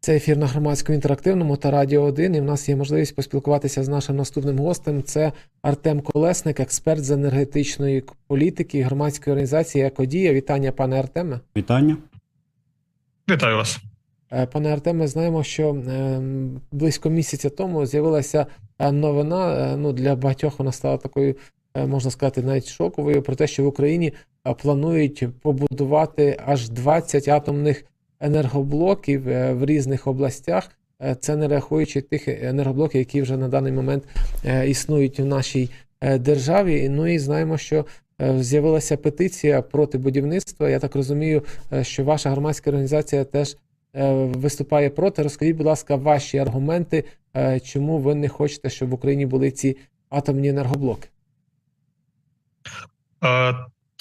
Це ефір на громадському інтерактивному та Радіо 1. І в нас є можливість поспілкуватися з нашим наступним гостем. Це Артем Колесник, експерт з енергетичної політики і громадської організації Екодія. Вітання, пане Артеме. Вітання. Вітаю вас. Е, Пане Артеме, знаємо, що е, близько місяця тому з'явилася е, новина. е, Ну для багатьох вона стала такою, можна сказати, навіть шоковою про те, що в Україні планують побудувати аж 20 атомних енергоблоків е, в різних областях. Е, Це не рахуючи тих енергоблоків, які вже на даний момент е, існують в нашій державі. Ну і знаємо, що з'явилася петиція проти будівництва. Я так розумію, що ваша громадська організація теж виступає проти. Розкажіть, будь ласка, ваші аргументи, чому ви не хочете, щоб в Україні були ці атомні енергоблоки?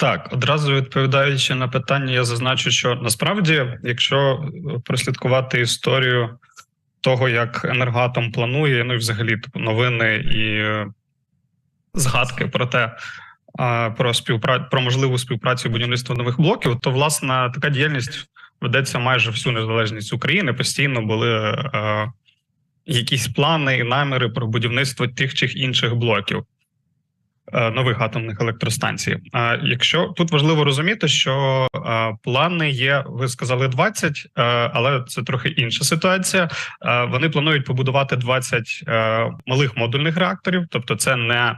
Е, так, одразу відповідаючи на питання, я зазначу, що насправді, якщо прослідкувати історію того, як енергоатом планує, ну і взагалі типу, новини і е, згадки про те, е, про співпрацю про можливу співпрацю і будівництво нових блоків, то власне така діяльність ведеться майже всю незалежність України. Постійно були е, якісь плани і наміри про будівництво тих чи інших блоків. Е, Нових атомних електростанцій. А якщо тут важливо розуміти, що е, плани є, ви сказали 20, е, але це трохи інша ситуація. Вони планують побудувати 20 е, малих модульних реакторів, тобто це не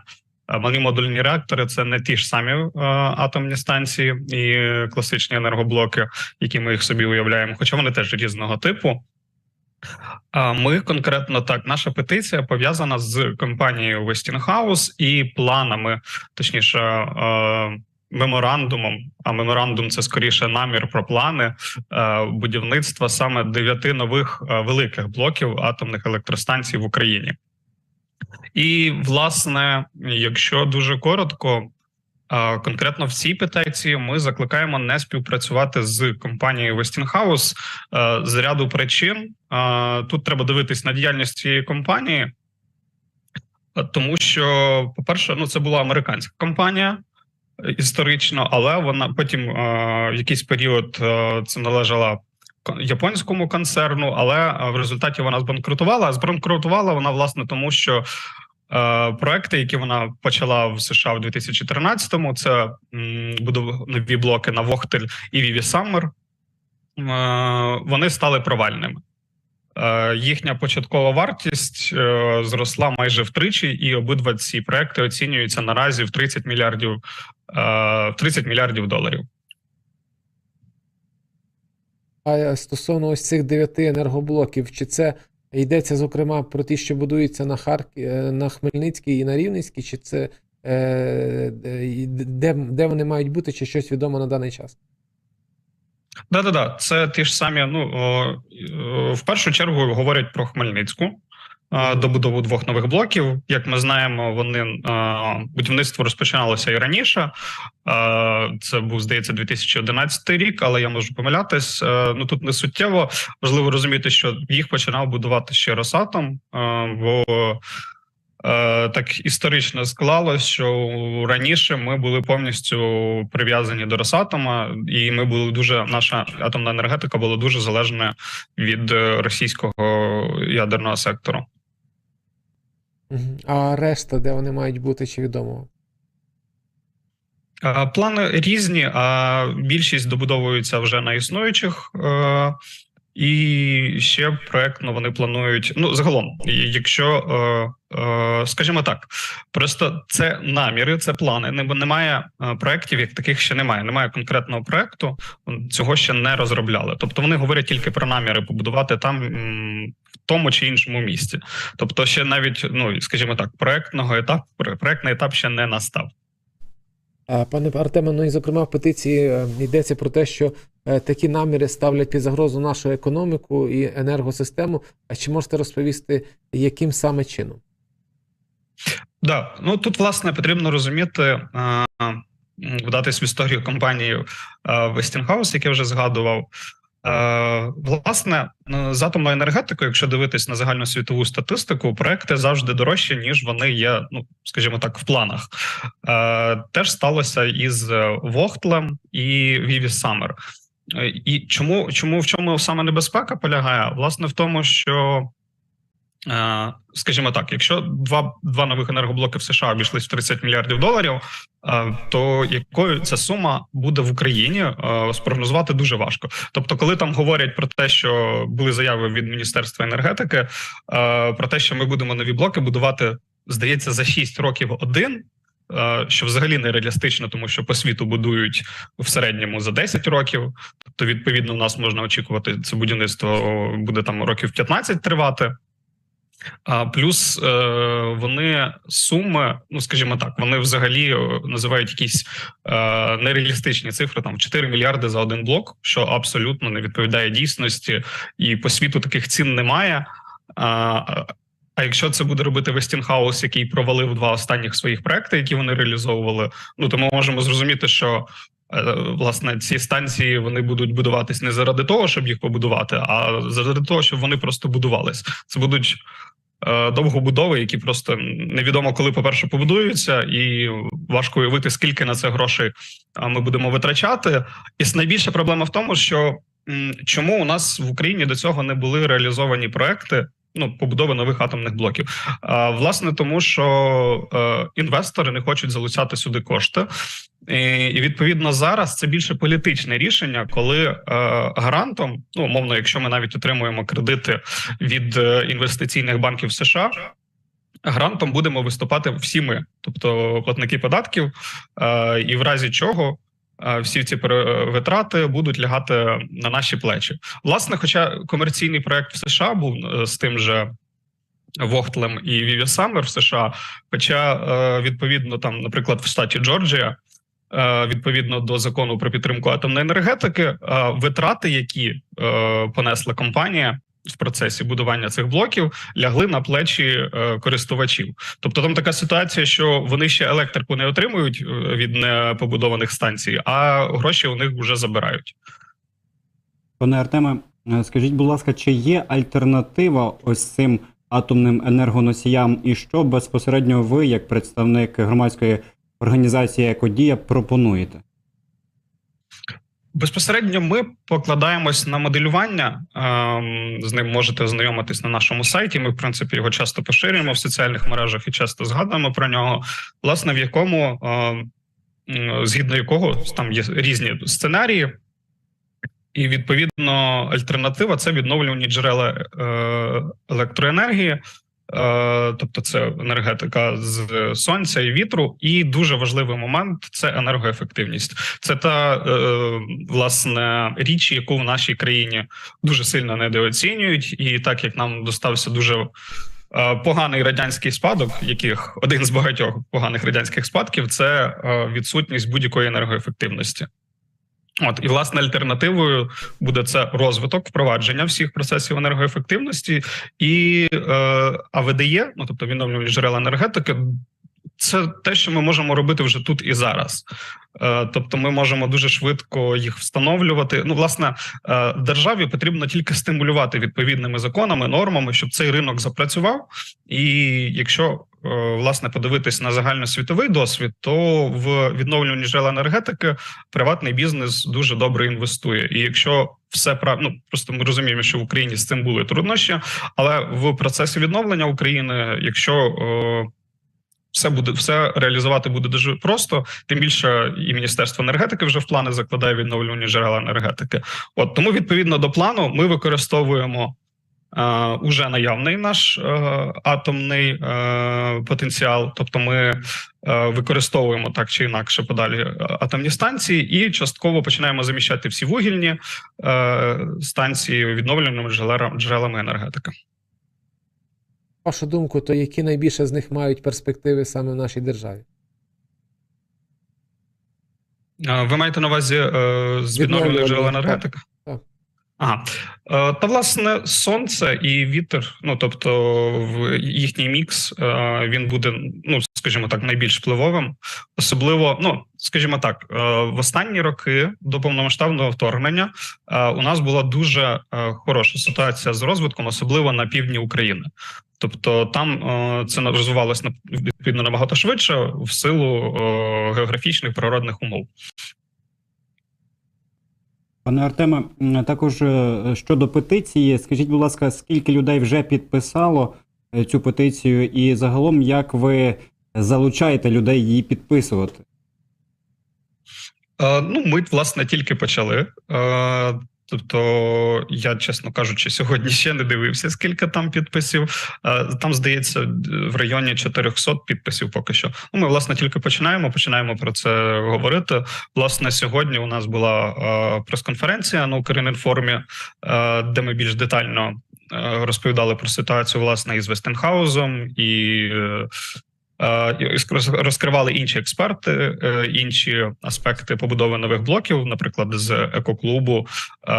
малі модульні реактори, це не ті ж самі атомні станції і класичні енергоблоки, які ми їх собі уявляємо, хоча вони теж різного типу. Ми конкретно так, наша петиція пов'язана з компанією Westinghouse і планами, точніше, е, меморандумом. А меморандум це скоріше намір про плани е, будівництва саме дев'яти нових е, великих блоків атомних електростанцій в Україні. І, власне, якщо дуже коротко, Конкретно в цій петиції ми закликаємо не співпрацювати з компанією Westinghouse е, з ряду причин. Тут треба дивитись на діяльність цієї компанії, тому що, по-перше, ну це була американська компанія е, історично, але вона потім е, в якийсь період це належала японському концерну, але в результаті вона збанкрутувала. А збанкрутувала вона власне тому, що Проекти, які вона почала в США в 2013-му, це будов- нові блоки на Вохтель і Віві Саммер. Е, Вони стали провальними. Е, Їхня початкова вартість е, зросла майже втричі, і обидва ці проекти оцінюються наразі в 30 мільярдів, е, 30 мільярдів доларів. А стосовно ось цих дев'яти енергоблоків, чи це йдеться зокрема про ті, що будуються на Харк... е, на Хмельницькій і на Рівненській, чи це е, де, де вони мають бути, чи щось відомо на даний час? Да, да, да. Це ті ж самі. Ну о, о, в першу чергу говорять про Хмельницьку. Добудову двох нових блоків. Як ми знаємо, вони будівництво розпочиналося і раніше. Це був здається 2011 рік, але я можу помилятись. Ну тут не суттєво важливо розуміти, що їх починав будувати ще Росатом, бо так історично склалось, що раніше ми були повністю прив'язані до Росатома, і ми були дуже наша атомна енергетика була дуже залежна від е, російського ядерного сектору. А решта, де вони мають бути, чи відомо? Е, Плани різні, а більшість добудовуються вже на існуючих. І ще проектно вони планують. Ну, загалом, якщо е, е, скажімо так, просто це наміри, це плани. Не- Немає е, проєктів, як таких ще немає. Немає конкретного проекту, цього ще не розробляли. Тобто вони говорять тільки про наміри побудувати там в тому чи іншому місці. Тобто, ще навіть, ну скажімо так, проектного етапу, проектний етап ще не настав. Пане Артеме, ну і зокрема в петиції е, йдеться про те, що е, такі наміри ставлять під загрозу нашу економіку і енергосистему. А чи можете розповісти, яким саме чином? Да, ну тут власне потрібно розуміти, вдатись в історію компанії Westinghouse, яке вже згадував. Е, власне, е, з атомною енергетикою, якщо дивитись на загальну світову статистику, проекти завжди дорожчі, ніж вони є, ну скажімо так, в планах. Е, теж сталося із Вохтлем і Віві Саммер. І чому, чому в чому саме небезпека полягає? Власне, в тому, що, скажімо так, якщо два, два нових енергоблоки в США обійшлись в 30 мільярдів доларів, е, то якою ця сума буде в Україні, е, спрогнозувати дуже важко. Тобто, коли там говорять про те, що були заяви від Міністерства енергетики, е, про те, що ми будемо нові блоки будувати, здається, за 6 років один. е, Що взагалі нереалістично, тому що по світу будують в середньому за 10 років. Тобто, відповідно, у нас можна очікувати це будівництво буде там років 15 тривати. А плюс е, вони суми, ну скажімо так, вони взагалі е, називають якісь е, нереалістичні цифри, там 4 мільярди за один блок, що абсолютно не відповідає дійсності, і по світу таких цін немає. А, якщо це буде робити Westinghouse, який провалив два останніх своїх проекти, які вони реалізовували, ну то ми можемо зрозуміти, що власне ці станції вони будуть будуватись не заради того, щоб їх побудувати, а заради того, щоб вони просто будувались. Це будуть е, довгобудови, які просто невідомо коли, по-перше, побудуються, і важко уявити, скільки на це грошей е, ми будемо витрачати. І найбільша проблема в тому, що чому у нас в Україні до цього не були реалізовані проекти. Ну, побудови нових атомних блоків. А, власне, тому що е, інвестори не хочуть залучати сюди кошти, і, і відповідно зараз це більше політичне рішення, коли е, гарантом, ну умовно, якщо ми навіть отримуємо кредити від е, інвестиційних банків США. Грантом будемо виступати всі ми, тобто платники податків, е, і в разі чого всі ці пере- витрати будуть лягати на наші плечі. Власне, хоча комерційний проект в США був е, з тим же Вохтлем і Віві Саммер в США, хоча е, відповідно там, наприклад, в штаті Джорджія. е, Відповідно до закону про підтримку атомної енергетики, е, витрати, які е, понесла компанія в процесі будування цих блоків, лягли на плечі е, користувачів. Тобто там така ситуація, що вони ще електрику не отримують е, від непобудованих станцій, а гроші у них вже забирають. Пане Артеме, е, скажіть, будь ласка, чи є альтернатива ось цим атомним енергоносіям, і що безпосередньо ви, як представник громадської організації Екодія, пропонуєте? Безпосередньо ми покладаємось на моделювання. ем, З ним можете ознайомитись на нашому сайті. Ми, в принципі, його часто поширюємо в соціальних мережах і часто згадуємо про нього. Власне, в якому ем, згідно якого там є різні сценарії, і відповідно альтернатива це відновлювані джерела е, електроенергії. Е, Тобто це енергетика з сонця і вітру, і дуже важливий момент це енергоефективність. Це та е, власне річ, яку в нашій країні дуже сильно недооцінюють, і так як нам достався дуже е, поганий радянський спадок, яких один з багатьох поганих радянських спадків це відсутність будь-якої енергоефективності. От і власне альтернативою буде це розвиток впровадження всіх процесів енергоефективності і е, АВДЄ, ну тобто відновлювальні джерела енергетики. Це те, що ми можемо робити вже тут і зараз. Е, тобто, ми можемо дуже швидко їх встановлювати. Ну, власне, е, державі потрібно тільки стимулювати відповідними законами, нормами, щоб цей ринок запрацював. І якщо е, власне подивитись на загальносвітовий досвід, то в відновлювальні джерела енергетики приватний бізнес дуже добре інвестує. І якщо все прав... ну, просто ми розуміємо, що в Україні з цим були труднощі, але в процесі відновлення України, якщо все буде все реалізувати буде дуже просто. Тим більше і міністерство енергетики вже в плани закладає відновлювані джерела енергетики. От тому відповідно до плану ми використовуємо. е, Уже наявний наш е, атомний е, потенціал, тобто ми використовуємо так чи інакше подалі атомні станції, і частково починаємо заміщати всі вугільні станції джерелами, джерелами енергетики. Вашу думку, то які найбільше з них мають перспективи саме в нашій державі? Ви маєте на увазі е, з відновлюваних джерел енергетики? так. Ага. Е, Та власне сонце і вітер, ну тобто в їхній мікс, е, він буде, ну скажімо так, найбільш впливовим. Особливо, ну скажімо так, е, в останні роки до повномасштабного вторгнення е, у нас була дуже е, хороша ситуація з розвитком, особливо на півдні України. Тобто там це розвивалося відповідно набагато швидше в силу географічних природних умов. Пане Артеме, також щодо петиції, скажіть, будь ласка, скільки людей вже підписало цю петицію, і загалом як ви залучаєте людей її підписувати? Е, ну, ми власне тільки почали. Е, тобто, я, чесно кажучи, сьогодні ще не дивився, скільки там підписів. Е, там здається, в районі 400 підписів поки що. Ну, ми власне тільки починаємо. Починаємо про це говорити. Власне, сьогодні у нас була прес-конференція на Укрінформі, де ми більш детально розповідали про ситуацію власне із Вестенхаузом і. Е, розкривали інші експерти, е, інші аспекти побудови нових блоків. Наприклад, з екоклубу е,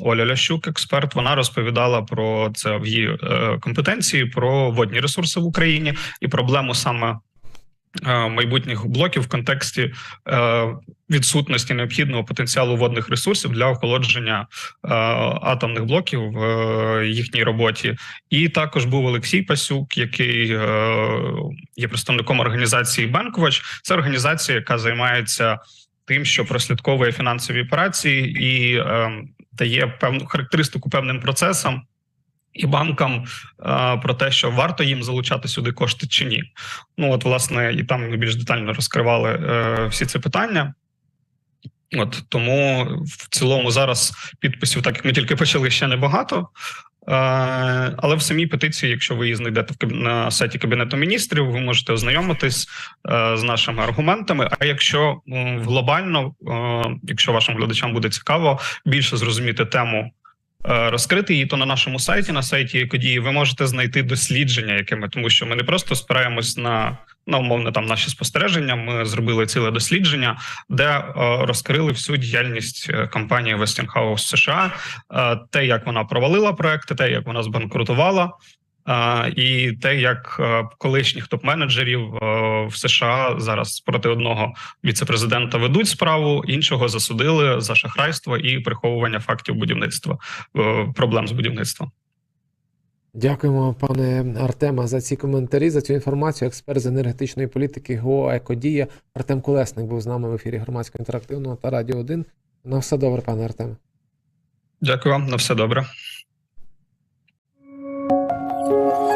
Оля Лящук, експерт, вона розповідала про це в її компетенції про водні ресурси в Україні і проблему саме. Е, Майбутніх блоків в контексті е, відсутності необхідного потенціалу водних ресурсів для охолодження е, атомних блоків в їхній роботі, і також був Олексій Пасюк, який є представником організації Банковач. Це організація, яка займається тим, що прослідковує фінансові операції і дає певну характеристику певним процесам. І банкам е, про те, що варто їм залучати сюди кошти чи ні. Ну от, власне, і там ми більш детально розкривали е, всі ці питання. От тому в цілому зараз підписів, так як ми тільки почали ще небагато. Е, Але в самій петиції, якщо ви її знайдете на сайті Кабінету міністрів, ви можете ознайомитись з нашими аргументами. А якщо глобально, якщо вашим глядачам буде цікаво більше зрозуміти тему, розкрити її, то на нашому сайті, на сайті Екодії, ви можете знайти дослідження, яке ми, тому що ми не просто спираємось на. На умовно там наші спостереження. Ми зробили ціле дослідження, де е, розкрили всю діяльність е, компанії Westinghouse США, е, те, як вона провалила проекти, те, як вона збанкрутувала, е, і те, як е, колишніх топ-менеджерів е, в США зараз проти одного віцепрезидента ведуть справу, іншого засудили за шахрайство і приховування фактів будівництва е, проблем з будівництвом. Дякуємо, пане Артема, за ці коментарі, за цю інформацію. Експерт з енергетичної політики ГО «Екодія» Артем Колесник був з нами в ефірі громадського інтерактивного та радіо 1. На все добре, пане Артеме. Дякую вам на все добре. Thank you.